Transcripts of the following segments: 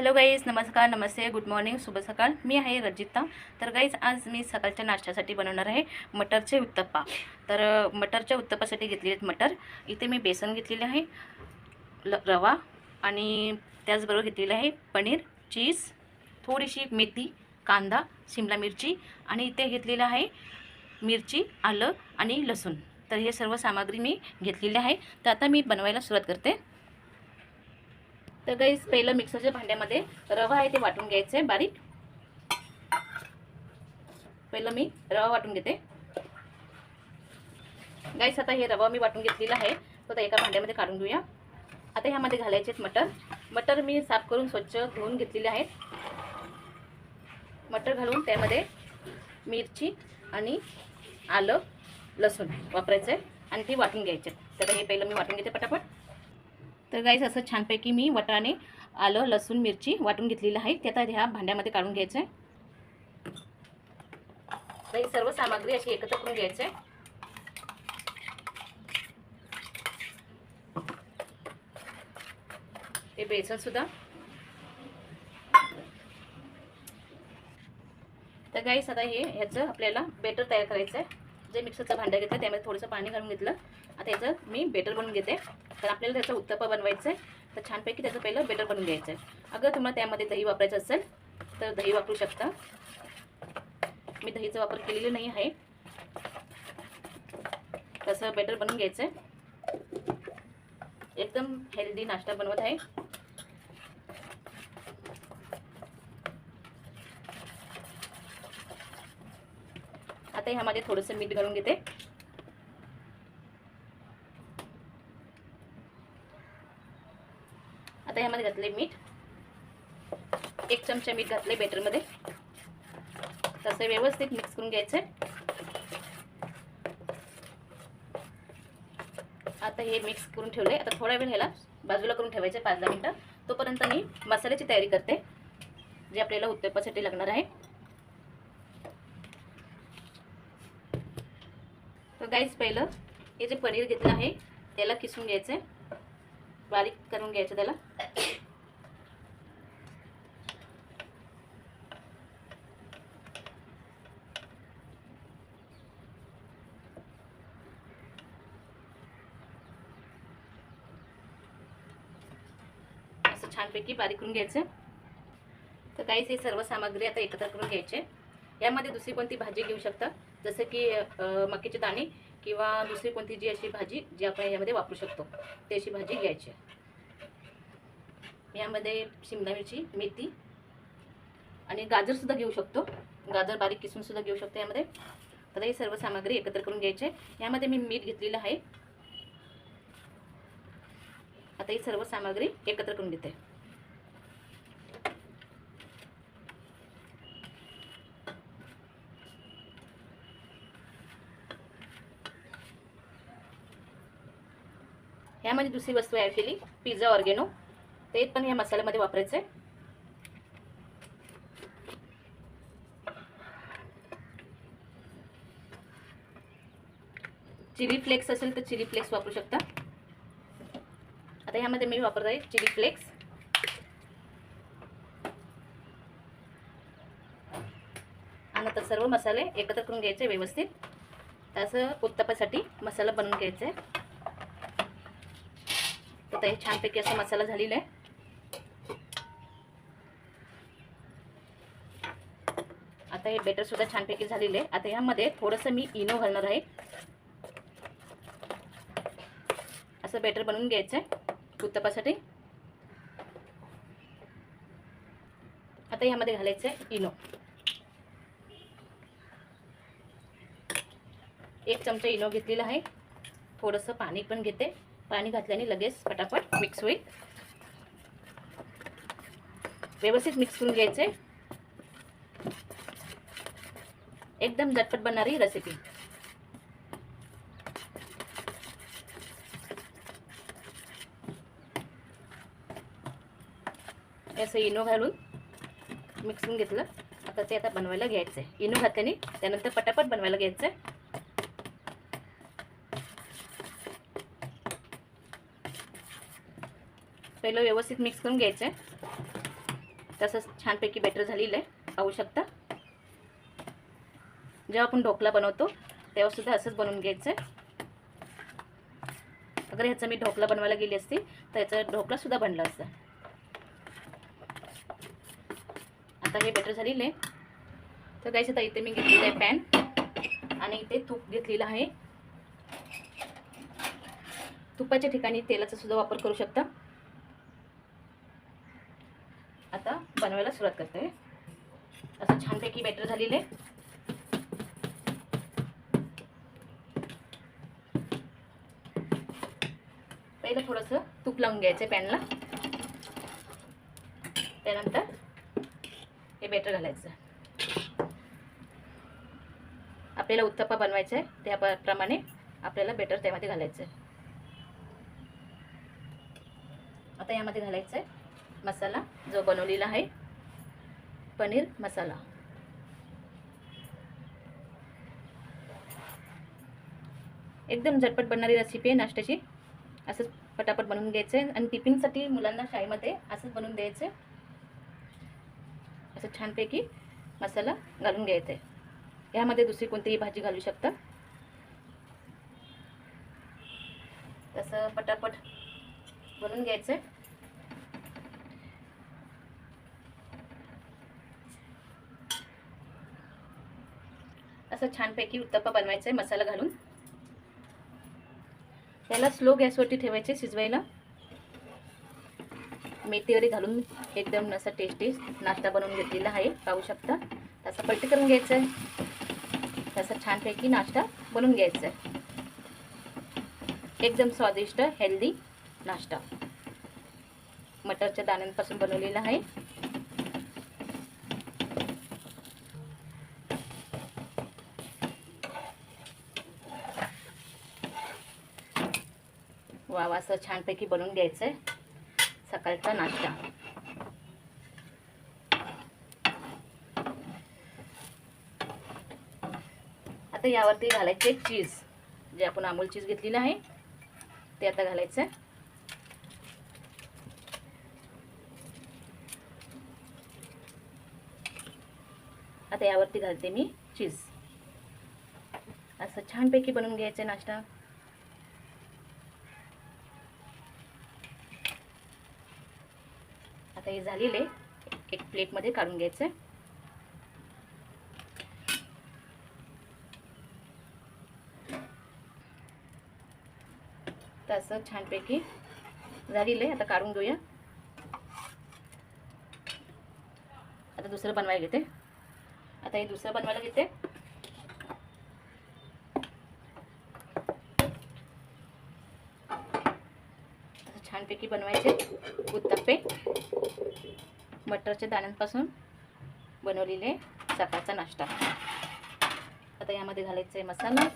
Hello guys नमस्कार नमस्ते good morning शुभ सकाळ. मी आहे रजिता. तर गाईज आज मी सकाळच्या नाश्त्यासाठी बनवणार आहे मटरचे उत्तप्पा. तर मटरच्या उत्तप्पासाठी घेतलेले आहेत मटर. इथे मी बेसन घेतलेले आहे ल रवा आणि त्याचबरोबर घेतलेलं आहे पनीर चीज थोडीशी मेथी कांदा शिमला मिरची आणि इथे घेतलेलं आहे मिरची आलं आणि लसूण. तर हे सर्व सामग्री मी घेतलेली आहे. तर आता मी बनवायला सुरुवात करते. तर गाईस पहिलं मिक्सरच्या भांड्यामध्ये रवा आहे ते वाटून घ्यायचं आहे बारीक. पहिलं मी रवा वाटून घेते. गाईस आता हे रवा मी वाटून घेतलेला आहे. तो आता एका भांड्यामध्ये काढून घेऊया. आता ह्यामध्ये घालायचे आहेत मटर. मटर मी साफ करून स्वच्छ धुवून घेतलेले आहेत. मटर घालून त्यामध्ये मिरची आणि आलं लसूण वापरायचं आहे आणि ते वाटून घ्यायचे तर हे पहिलं मी वाटून घेते पटापट. तर गाईस असं छानपैकी मी वटाणे आलं लसूण मिरची वाटून घेतलेलं आहे. ते आता ह्या भांड्यामध्ये काढून घ्यायचं आहे तर ही सर्व सामग्री अशी एकत्र करून घ्यायचं आहे हे बेसन सुद्धा. तर गाईस आता हे ह्याचं आपल्याला बेटर तयार करायचं आहे जे मिक्सरचं भांडं घेतलं त्यामध्ये थोडंसं पाणी घालून घेतलं. आता याचं मी बेटर बनवून घेते. तर आपल्याला त्याचं उत्तप्पा बनवायचं आहे तर छानपैकी त्याचं पहिलं बेटर बनवून घ्यायचं आहे अगर तुम्हाला त्यामध्ये दही वापरायचं असेल तर दही वापरू शकता. मी दहीचा वापर केलेला नाही आहे. तसं बेटर बनवून घ्यायचं आहे एकदम हेल्दी नाश्ता बनवत आहे. आता ह्यामध्ये थोडंसं मीठ घालून घेते. आता ह्यामध्ये घातले मीठ. एक चमचा मीठ घातले बेटरमध्ये. तसं व्यवस्थित मिक्स करून घ्यायचं आता हे मिक्स करून ठेवले आता थोडा वेळ ह्याला बाजूला करून ठेवायचं पाच दहा मिनटं. तोपर्यंत मी मसाल्याची तयारी करते जे आपल्याला उत्तप्पासाठी लागणार आहे. तर गाईज पहिलं हे जे पनीर घेतलं आहे त्याला किसून घ्यायचं आहे बारीक करून घ्यायचं त्याला. असं छानपैकी बारीक करून घ्यायचं. तर काहीच हे सर्व सामग्री आता एकत्र करून घ्यायचे. यामध्ये दुसरी कोणती भाजी घेऊ शकता? जसं की मक्याचे दाणे किंवा दुसरी कोणती जी अशी भाजी जी आपण यामध्ये वापरू शकतो. ती अशी भाजी घ्यायची. यामध्ये शिमला मिरची मेथी आणि गाजरसुद्धा घेऊ शकतो. गाजर बारीक किसूनसुद्धा घेऊ शकतो यामध्ये. तर ही सर्व सामग्री एकत्र करून घ्यायचे. यामध्ये मी मीठ घेतलेलं आहे. आता ही सर्व सामग्री एकत्र करून घेते. ह्यामध्ये दुसरी वस्तू ॲड केली पिझ्झा ऑर्गेनो. ते पण या मसाल्यामध्ये वापरायचं. आहे चिली फ्लेक्स असेल तर चिली फ्लेक्स वापरू शकता. आता ह्यामध्ये मी वापरत आहे चिली फ्लेक्स. आणि तर सर्व मसाले एकत्र करून घ्यायचे व्यवस्थित. असं उत्तपासाठी मसाला बनवून घ्यायचा. आहे तर हे छानपैकी असा मसाला झालेला आहे. आता हे बेटर सुद्धा छानपैकी झालेलं आहे. आता ह्यामध्ये थोडंसं मी इनो घालणार आहे. असं बेटर बनवून घ्यायचं आहे. उत्तपासाठी आता ह्यामध्ये घालायचं आहे इनो. एक चमचा इनो घेतलेला आहे. थोडंसं पाणी पण घेते. पाणी घातल्याने लगेच पटापट मिक्स होईल. व्यवस्थित मिक्स करून घ्यायचे एकदम झटपट बनणारी रेसिपी असं इनो घालून मिक्स करून घेतलं. आता ते आता बनवायला घ्यायचं आहे इनो घातल्याने त्यानंतर पटापट बनवायला घ्यायचं आहे पहिलं व्यवस्थित मिक्स करून घ्यायचं आहे तसंच छानपैकी बेटर झालेलं आहे पाहू शकता. जेव्हा आपण ढोकला बनवतो तेव्हा सुद्धा असंच बनवून घ्यायचं आहे अगर ह्याचा मी ढोकला बनवायला गेली असती तर ह्याचा ढोकलासुद्धा बनला असता. आता हे बेटर झालेलं आहे. तर गाईस आता इथे मी घेतलेलं आहे पॅन आणि इथे तूप घेतलेलं आहे. तुपाच्या ठिकाणी तेलाचा सुद्धा वापर करू शकता. आता बनवायला सुरुवात करते. असं छानपैकी बॅटर झालेलं आहे. पहिलं थोडंसं तूप लावून घ्यायचं आहे पॅनला त्यानंतर हे बेटर घालायचं. आपल्याला उत्तप्पा बनवायचा आहे त्याप्रमाणे आपल्याला बेटर त्यामध्ये घालायचं आहे आता यामध्ये घालायचं आहे मसाला जो बनवलेला आहे पनीर मसाला. एकदम झटपट बनणारी रेसिपी आहे नाश्त्याची. असंच पटापट बनवून घ्यायचं आहे आणि टिफिनसाठी मुलांना शाळेमध्ये असंच बनवून द्यायचं आहे असं छानपैकी मसाला घालून घ्यायचा आहे. ह्यामध्ये दुसरी कोणतीही भाजी घालू शकता. तसं पटापट बनवून घ्यायचं आहे. असं छानपैकी उत्तप्पा बनवायचा आहे मसाला घालून. त्याला स्लो गॅसवरती ठेवायचे शिजवायला. मेथी वगैरे घालून एकदम असं टेस्टी नाश्ता बनवून घेतलेला आहे. पाहू शकता. तसं पलटी करून घ्यायचं आहे तसं छानपैकी नाश्ता बनवून घ्यायचा आहे एकदम स्वादिष्ट हेल्दी नाश्ता. मटरच्या दाण्यांपासून बनवलेला आहे. वाव असं छानपैकी बनवून घ्यायचं आहे सकाळचा नाश्ता. आता यावरती घालायचे चीज जे आपण अमूल चीज घेतलेलं आहे ते आता घालायचं. आहे आता यावरती घालते मी चीज असं छानपैकी बनवून घ्यायचं नाश्ता. आता हे झालेले एक प्लेटमध्ये काढून घ्यायचं आहे. तर असं छानपैकी झालेलं आहे. आता काढून घेऊया. आता दुसरं बनवायला घेते. आता हे दुसरं बनवायला घेते असं छानपैकी बनवायचे. उत्तप्पे. मटरच्या दाण्यांपासून बनवलेले सकाळचा नाश्ता. आता यामध्ये घालायचं आहे मसाला.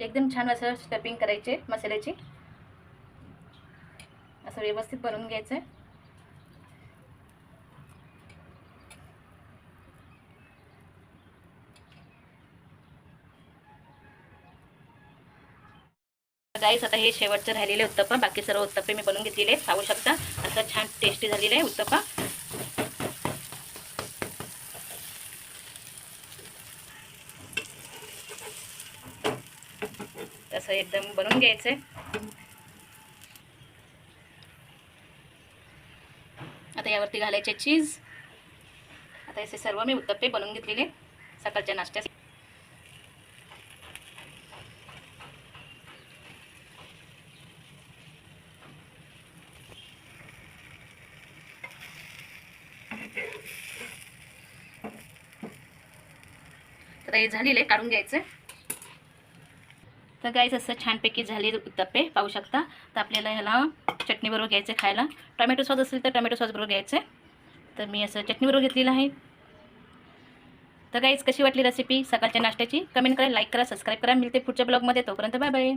एकदम छान असं स्टपिंग करायचे मसाल्याची. असं व्यवस्थित बनवून घ्यायचं. आहे गाईस आता हे शेवटचं राहिलेले उत्तप्पा. बाकी सर्व उत्तप्पे मी बनवून घेतलेले पाहू शकता. असं छान टेस्टी झालेलं आहे उत्तप्पा. तसं एकदम बनवून घ्यायचं आहे. आता यावरती घालायचे चीज आता असे सर्व मी उत्तप्पे बनवून घेतलेले सकाळच्या नाश्त्यास तर हे झालेले काढून घ्यायचे तर गाईज असं छानपैकी झाले उत्तप्पे पाहू शकता. तर आपल्याला ह्याला चटणीबरोबर घ्यायचं खायला. टोमॅटो सॉस असेल तर टोमॅटो सॉसबरोबर घ्यायचं तर मी असं चटणीबरोबर घेतलेलं आहे. तर गाईज कशी वाटली रेसिपी सकाळच्या नाश्त्याची? कमेंट करा लाईक करा सबस्क्राईब करा. मिळते पुढच्या ब्लॉगमध्ये तोपर्यंत बाय बाय